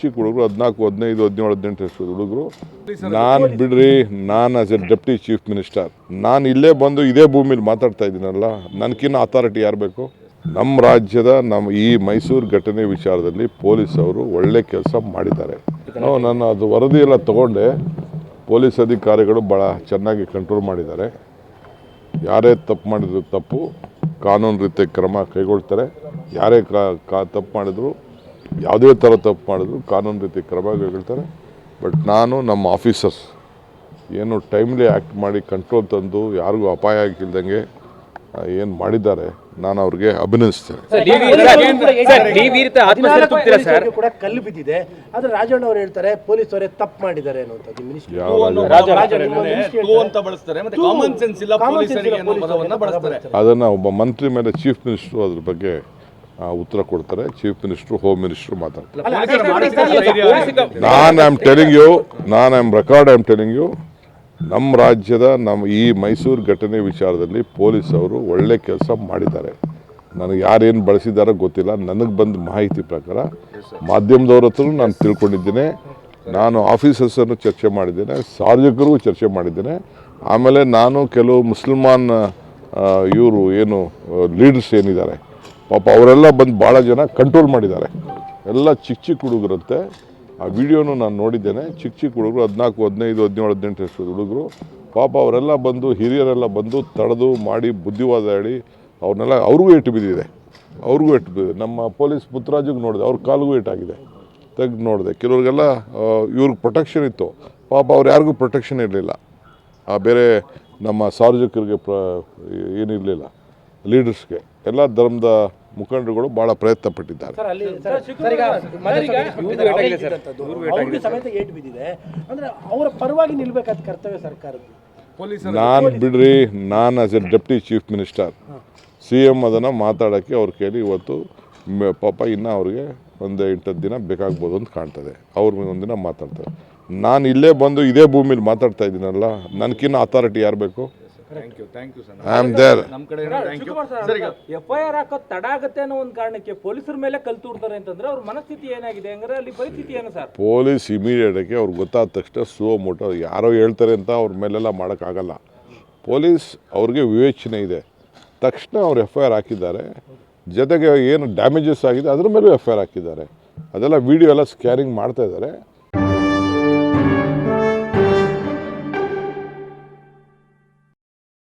ಚಿಕ್ಕ ಚಿಕ್ಕ ಹುಡುಗರು ಹದಿನಾಲ್ಕು ಹದಿನೈದು ಹದಿನೇಳು ಹದಿನೆಂಟು ವರ್ಷದ ಹುಡುಗರು. ನಾನು ಬಿಡ್ರಿ ನಾನು as a deputy chief minister ನಾನು ಇಲ್ಲೇ ಬಂದು ಇದೇ ಭೂಮಿಲಿ ಮಾತಾಡ್ತಾ ಇದ್ದೀನಲ್ಲ ನನಗಿನ್ನ ಅಥಾರಿಟಿ ಯಾರು ಬೇಕು? ನಮ್ಮ ರಾಜ್ಯದ ನಮ್ಮ ಈ ಮೈಸೂರು ಘಟನೆ ವಿಚಾರದಲ್ಲಿ ಪೊಲೀಸ್ ಅವರು ಒಳ್ಳೆ ಕೆಲಸ ಮಾಡಿದ್ದಾರೆ. ನಾವು ನಾನು ಅದು ವರದಿ ಎಲ್ಲ ತಗೊಂಡೆ. ಪೊಲೀಸ್ ಅಧಿಕಾರಿಗಳು ಭಾಳ ಚೆನ್ನಾಗಿ ಕಂಟ್ರೋಲ್ ಮಾಡಿದ್ದಾರೆ. ಯಾರೇ ತಪ್ಪು ಮಾಡಿದ್ರು ತಪ್ಪು ಕಾನೂನು ರೀತಿಯ ಕ್ರಮ ಕೈಗೊಳ್ತಾರೆ. ಯಾರೇ ಕಾ ಕಾ ತಪ್ಪು ಮಾಡಿದ್ರು ಯಾವುದೇ ಥರ ತಪ್ಪು ಮಾಡಿದ್ರು ಕಾನೂನು ರೀತಿ ಕ್ರಮ ಕೈಗೊಳ್ತಾರೆ ಬಟ್ ನಾನು ನಮ್ಮ ಆಫೀಸರ್ಸ್ ಏನು ಟೈಮ್ಲಿ ಆ್ಯಕ್ಟ್ ಮಾಡಿ ಕಂಟ್ರೋಲ್ ತಂದು ಯಾರಿಗೂ ಅಪಾಯ ಆಗಿಲ್ದಂಗೆ ಏನು ಮಾಡಿದ್ದಾರೆ ನಾನು ಅವ್ರಿಗೆ ಅಭಿನಂದಿಸ್ತೇನೆ. ಕೂಡ ಕಲ್ಲು ಬಿದ್ದಿದೆ. ಆದ್ರೆ ರಾಜಣ್ಣ ಅವರು ಹೇಳ್ತಾರೆ ಪೊಲೀಸ್ ಅವರೇ ತಪ್ಪು ಮಾಡಿದ್ದಾರೆ ಅನ್ನುವಂಥದ್ದು ಕಾಮನ್ ಸೆನ್ಸ್ ಇಲ್ಲ ಪೊಲೀಸರಿಗೆ ಅನ್ನೋ ಪದವನ್ನ ಬಳಸ್ತಾರೆ. ಅದನ್ನು ಒಬ್ಬ ಮಂತ್ರಿ ಮೇಲೆ ಚೀಫ್ ಮಿನಿಸ್ಟ್ರು ಅದ್ರ ಬಗ್ಗೆ ಉತ್ತರ ಕೊಡ್ತಾರೆ. ಚೀಫ್ ಮಿನಿಸ್ಟ್ರು ಹೋಮ್ ಮಿನಿಸ್ಟ್ರು ಮಾತಾಡ್ತಾರೆ. ನಾನು ಐ ಆಮ್ ಟೆಲಿಂಗ್ ಯು ನಾನು I am record I am telling you ನಮ್ಮ ರಾಜ್ಯದ ನಮ್ಮ ಈ ಮೈಸೂರು ಘಟನೆ ವಿಚಾರದಲ್ಲಿ ಪೊಲೀಸ್ ಅವರು ಒಳ್ಳೆ ಕೆಲಸ ಮಾಡಿದ್ದಾರೆ. ನನಗೆ ಯಾರೇನು ಬಳಸಿದಾರೋ ಗೊತ್ತಿಲ್ಲ. ನನಗೆ ಬಂದ ಮಾಹಿತಿ ಪ್ರಕಾರ ಮಾಧ್ಯಮದವ್ರ ಹತ್ರ ನಾನು ತಿಳ್ಕೊಂಡಿದ್ದೇನೆ. ನಾನು ಆಫೀಸರ್ಸನ್ನು ಚರ್ಚೆ ಮಾಡಿದ್ದೇನೆ ಸಾರ್ವಜನಿಕರಿಗೂ ಚರ್ಚೆ ಮಾಡಿದ್ದೇನೆ. ಆಮೇಲೆ ನಾನು ಕೆಲವು ಮುಸಲ್ಮಾನ್ ಇವರು ಏನು ಲೀಡರ್ಸ್ ಏನಿದ್ದಾರೆ ಪಾಪ ಅವರೆಲ್ಲ ಬಂದು ಭಾಳ ಜನ ಕಂಟ್ರೋಲ್ ಮಾಡಿದ್ದಾರೆ. ಎಲ್ಲ ಚಿಕ್ಕ ಚಿಕ್ಕ ಹುಡುಗರಂತೆ. ಆ ವಿಡಿಯೋನು ನಾನು ನೋಡಿದ್ದೇನೆ. ಚಿಕ್ಕ ಚಿಕ್ಕ ಹುಡುಗರು, ಹದಿನಾಲ್ಕು, ಹದಿನೈದು, ಹದಿನೇಳು, ಹದಿನೆಂಟು ವರ್ಷದ ಹುಡುಗರು. ಪಾಪ ಅವರೆಲ್ಲ ಬಂದು, ಹಿರಿಯರೆಲ್ಲ ಬಂದು ತಡೆದು ಮಾಡಿ, ಬುದ್ಧಿವಾದ ಹೇಳಿ ಅವ್ರನ್ನೆಲ್ಲ ಅವ್ರಿಗೂ ಏಟು ಬಿದ್ದಿದೆ. ಅವ್ರಿಗೂ ಏಟು ಬಿದ್ದಿದೆ. ನಮ್ಮ ಪೊಲೀಸ್ ಪುತ್ರಾಜಿಗೆ ನೋಡಿದೆ. ಅವ್ರ ಕಾಲಿಗೂ ಏಟಾಗಿದೆ. ತೆಗೆದು ನೋಡಿದೆ. ಕೆಲವ್ರಿಗೆಲ್ಲ ಇವ್ರಿಗೆ ಪ್ರೊಟೆಕ್ಷನ್ ಇತ್ತು. ಪಾಪ ಅವ್ರು ಯಾರಿಗೂ ಪ್ರೊಟೆಕ್ಷನ್ ಇರಲಿಲ್ಲ. ಆ, ಬೇರೆ ನಮ್ಮ ಸಾರ್ವಜನಿಕರಿಗೆ ಪ್ರ, ಏನಿರಲಿಲ್ಲ. ಲೀಡರ್ಸ್ಗೆ ಎಲ್ಲ ಧರ್ಮದ ಮುಖಂಡರುಗಳು ಭಾಳ ಪ್ರಯತ್ನ ಪಟ್ಟಿದ್ದಾರೆ. ಅವರ ಪರವಾಗಿ ನಿಲ್ಬೇಕಾದ ಕರ್ತವ್ಯ ಸರ್ಕಾರದ್ದು. ನಾನು ಬಿಡ್ರಿ ನಾನು as a deputy chief minister C M ಅದನ್ನು ಮಾತಾಡೋಕ್ಕೆ ಅವ್ರು ಕೇಳಿ ಇವತ್ತು ಮ- ಪಾಪ ಇನ್ನೂ ಅವ್ರಿಗೆ ಒಂದು ಎಂಟತ್ತು ದಿನ ಬೇಕಾಗ್ಬೋದು ಅಂತ ಕಾಣ್ತದೆ. ಅವ್ರ ಒಂದಿನ ಮಾತಾಡ್ತಾರೆ. ನಾನು ಇಲ್ಲೇ ಬಂದು ಇದೇ ಭೂಮಿಲಿ ಮಾತಾಡ್ತಾ ಇದ್ದೀನಲ್ಲ ನನಗಿನ್ನ ಅಥಾರಿಟಿ ಯಾರು ಬೇಕು? Thank you thank you sir I am there ನಮ್ಮ ಕಡೆ ಥ್ಯಾಂಕ್ ಯು ಸರ್ ಈಗ ಎಫ್ ಐ ಆರ್ ಹಾಕೋದು ತಡ ಆಗುತ್ತೆ ಅನ್ನೋ ಒಂದು ಕಾರಣಕ್ಕೆ ಪೊಲೀಸರ ಮೇಲೆ ಕಲ್ ತೂರ್ತಾರೆ ಅಂತಂದ್ರೆ ಅವ್ರ ಮನಸ್ಥಿತಿ ಏನಾಗಿದೆ ಹಂಗಾರೆ ಅಲ್ಲಿ ಪರಿಸ್ಥಿತಿ ಏನು ಸರ್? ಪೊಲೀಸ್ ಇಮಿಡಿಯೇಟಾಗಿ ಅವ್ರಿಗೆ ಗೊತ್ತಾದ ತಕ್ಷಣ ಸೋ ಮೋಟೋ ಯಾರೋ ಹೇಳ್ತಾರೆ ಅಂತ ಅವ್ರ ಮೇಲೆಲ್ಲ ಮಾಡೋಕ್ಕಾಗಲ್ಲ ಪೊಲೀಸ್ ಅವ್ರಿಗೆ ವಿವೇಚನೆ ಇದೆ. ತಕ್ಷಣ ಅವ್ರು ಎಫ್ ಐ ಆರ್ ಹಾಕಿದ್ದಾರೆ. ಜೊತೆಗೆ ಏನು ಡ್ಯಾಮೇಜಸ್ ಆಗಿದೆ ಅದ್ರ ಮೇಲೂ ಎಫ್ ಐ ಆರ್ ಹಾಕಿದ್ದಾರೆ. ಅದೆಲ್ಲ ವಿಡಿಯೋ ಎಲ್ಲ ಸ್ಕ್ಯಾನಿಂಗ್ ಮಾಡ್ತಾ ಇದ್ದಾರೆ.